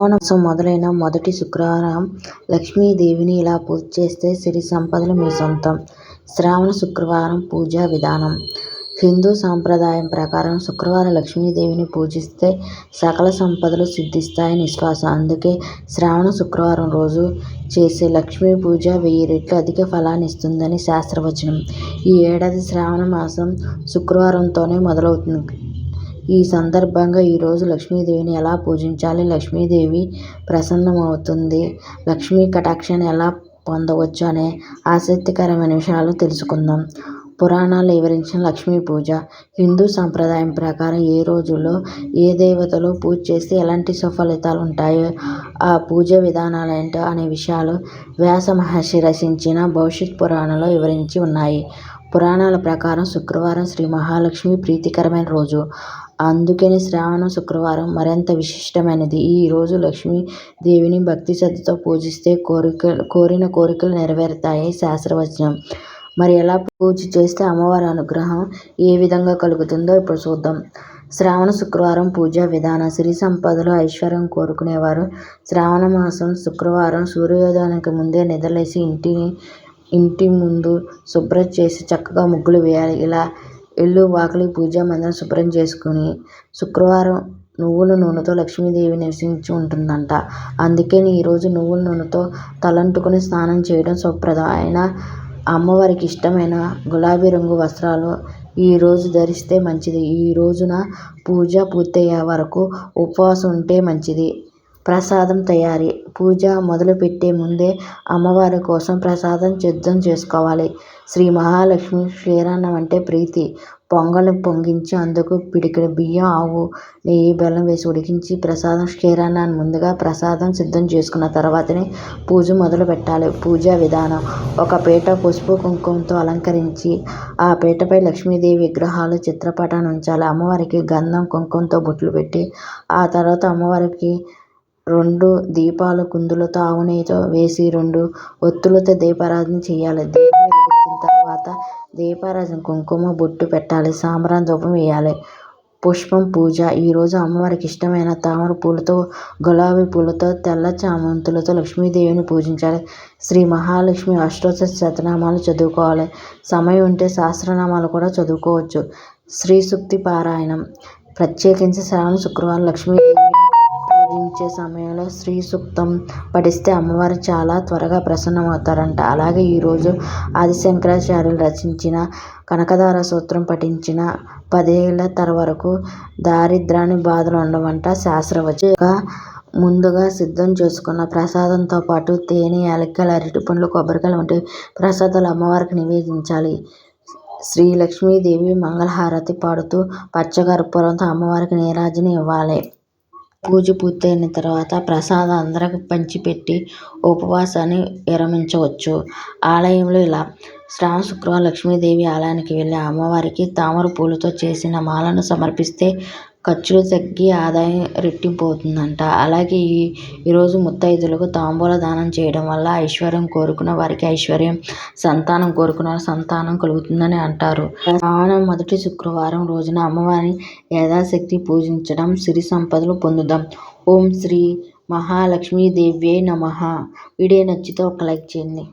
శ్రావణమాసం మొదలైన మొదటి శుక్రవారం లక్ష్మీదేవిని ఇలా పూజ చేస్తే సిరి సంపదలు మీ సొంతం. శ్రావణ శుక్రవారం పూజా విధానం హిందూ సాంప్రదాయం ప్రకారం శుక్రవారం లక్ష్మీదేవిని పూజిస్తే సకల సంపదలు సిద్ధిస్తాయని విశ్వాసం. అందుకే శ్రావణ శుక్రవారం రోజు చేసే లక్ష్మీ పూజ వెయ్యి రెట్లు అధిక ఫలాన్ని ఇస్తుందని శాస్త్రవచనం. ఈ ఏడాది శ్రావణ మాసం శుక్రవారంతోనే మొదలవుతుంది ఈ సందర్భంగా ఈరోజు లక్ష్మీదేవిని ఎలా పూజించాలి? లక్ష్మీదేవి ప్రసన్నమవుతుంది? లక్ష్మీ కటాక్షాన్ని ఎలా పొందవచ్చు అనే ఆసక్తికరమైన విషయాలు తెలుసుకుందాం. పురాణాలు వివరించిన లక్ష్మీ పూజ హిందూ సాంప్రదాయం ప్రకారం ఏ రోజుల్లో ఏ దేవతలు పూజ చేస్తే ఎలాంటి సుఫలితాలు ఉంటాయో, ఆ పూజ విధానాలు ఏంటో అనే విషయాలు వ్యాస మహర్షి రచించిన భవిష్యత్ పురాణంలో వివరించి ఉన్నాయి. పురాణాల ప్రకారం శుక్రవారం శ్రీ మహాలక్ష్మి ప్రీతికరమైన రోజు. అందుకని శ్రావణ శుక్రవారం మరింత విశిష్టమైనది. ఈ రోజు లక్ష్మీదేవిని భక్తి శ్రద్ధలతో పూజిస్తే కోరిన కోరికలు నెరవేరుతాయని శాస్త్రవచనం. మరి ఎలా పూజ చేస్తే అమ్మవారి అనుగ్రహం ఏ విధంగా కలుగుతుందో ఇప్పుడు చూద్దాం. శ్రావణ శుక్రవారం పూజా విధానం సిరి సంపదలు, ఐశ్వర్యం కోరుకునేవారు శ్రావణ మాసం శుక్రవారం సూర్యోదయానికి ముందే నిద్రలేచి ఇంటి ముందు శుభ్రం చేసి చక్కగా ముగ్గులు వేయాలి. ఇలా ఇల్లు, వాకిలి, పూజ మందిరం శుభ్రం చేసుకుని శుక్రవారం నువ్వుల నూనెతో లక్ష్మీదేవి నివసించి ఉంటుందంట అందుకే ఈరోజు నువ్వుల నూనెతో తలంటుకుని స్నానం చేయడం శుభప్రదం. ఆయన అమ్మవారికి ఇష్టమైన గులాబీ రంగు వస్త్రాలు ఈరోజు ధరిస్తే మంచిది. ఈ రోజున పూజ పూర్తయ్యే వరకు ఉపవాసం ఉంటే మంచిది. ప్రసాదం తయారీ పూజ మొదలుపెట్టే ముందే అమ్మవారి కోసం ప్రసాదం సిద్ధం చేసుకోవాలి. శ్రీ మహాలక్ష్మి క్షీరాన్నం అంటే ప్రీతి. పొంగలు పొంగించి అందుకు పిడికెడు బియ్యం, ఆవు నెయ్యి, బెల్లం వేసి ఉడికించి ప్రసాదం క్షీరాన్నాన్ని ముందుగా ప్రసాదం సిద్ధం చేసుకున్న తర్వాతనే పూజ మొదలు పెట్టాలి పూజా విధానం ఒక పీట పసుపు, కుంకుమతో అలంకరించి ఆ పీటపై లక్ష్మీదేవి విగ్రహాలు చిత్రపటాన్ని ఉంచాలి. అమ్మవారికి గంధం, కుంకంతో బొట్లు పెట్టి ఆ తర్వాత అమ్మవారికి రెండు దీపాలు కుందులతో ఆవు వేసి రెండు ఒత్తులతో దీపారాధన చేయాలి. దీపం వెలిగించిన తర్వాత దీపారాధన కుంకుమ బొట్టు పెట్టాలి. సాంబ్రాన్ ధూపం వేయాలి. పుష్పం పూజ ఈ రోజు అమ్మవారికి ఇష్టమైన తామర పూలతో, గులాబీ పూలతో, తెల్ల చామంతులతో లక్ష్మీదేవిని పూజించాలి. శ్రీ మహాలక్ష్మి అష్టోత్తర శతనామాలు చదువుకోవాలి. సమయం ఉంటే సహస్రనామాలు కూడా చదువుకోవచ్చు. శ్రీసూక్త పారాయణం ప్రత్యేకించి శ్రావణ శుక్రవారం లక్ష్మీదేవి పూజించే సమయంలో శ్రీసూక్తం పఠిస్తే అమ్మవారు చాలా త్వరగా ప్రసన్నమవుతారంట అలాగే ఈరోజు ఆదిశంకరాచార్యులు రచించిన కనకధార సూత్రం పఠించిన పదేళ్ళ వరకు దారిద్రాన్ని బాధలు ఉండవంట శాస్త్రవచనం. ముందుగా సిద్ధం చేసుకున్న ప్రసాదంతో పాటు తేనె, యాలక్కాయలు, అరటిపండ్లు, కొబ్బరికాయలు వంటి ప్రసాదాలు అమ్మవారికి నివేదించాలి. శ్రీ లక్ష్మీదేవి మంగళహారతి పాడుతూ పచ్చకర్పూరంతో అమ్మవారికి నీరాజని ఇవ్వాలి. పూజ పూర్తయిన తర్వాత ప్రసాదం అందరికి పంచిపెట్టి ఉపవాసాన్ని విరమించవచ్చు. ఆలయంలో ఇలా శ్రావణ శుక్రవారం లక్ష్మీదేవి ఆలయానికి వెళ్ళి అమ్మవారికి తామర పూలతో చేసిన మాలను సమర్పిస్తే ఖర్చులు తగ్గి ఆదాయం రెట్టింపు అవుతుందంట అలాగే ఈ ఈరోజు ముత్తైదువులకు తాంబూల దానం చేయడం వల్ల ఐశ్వర్యం కోరుకున్న వారికి ఐశ్వర్యం, సంతానం కోరుకున్న సంతానం కలుగుతుందని అంటారు. శ్రావణ మొదటి శుక్రవారం రోజున అమ్మవారిని యథాశక్తి పూజించడం సిరి సంపదలు పొందుదాం. ఓం శ్రీ మహాలక్ష్మీదేవ్యే నమ వీడియో నచ్చితే ఒక లైక్ చేయండి.